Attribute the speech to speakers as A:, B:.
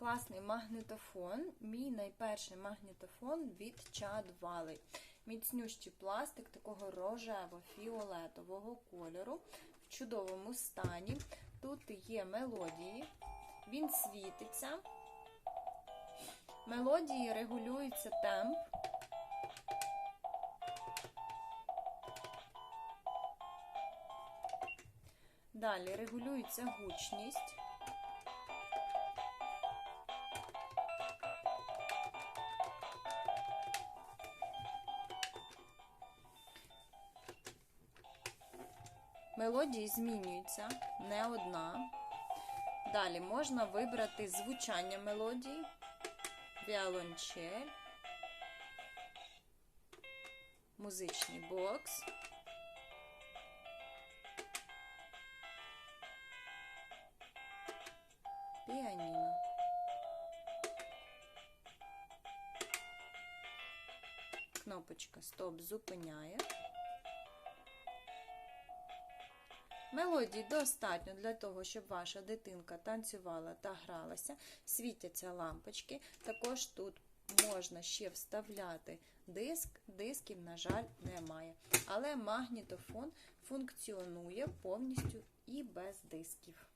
A: Класний магнітофон. Мій найперший магнітофон від Chad Valley. Міцнющий пластик такого рожево-фіолетового кольору в чудовому стані. Тут є мелодії, він світиться. Мелодії регулюється темп. Далі регулюється гучність. Мелодії змінюються не одна. Далі можна вибрати звучання мелодії, віолончель, музичний бокс. Піаніно. Кнопочка Стоп зупиняє. Мелодій достатньо для того, щоб ваша дитинка танцювала та гралася. Світяться лампочки. Також тут можна ще вставляти диск. Дисків, на жаль, немає. Але магнітофон функціонує повністю і без дисків.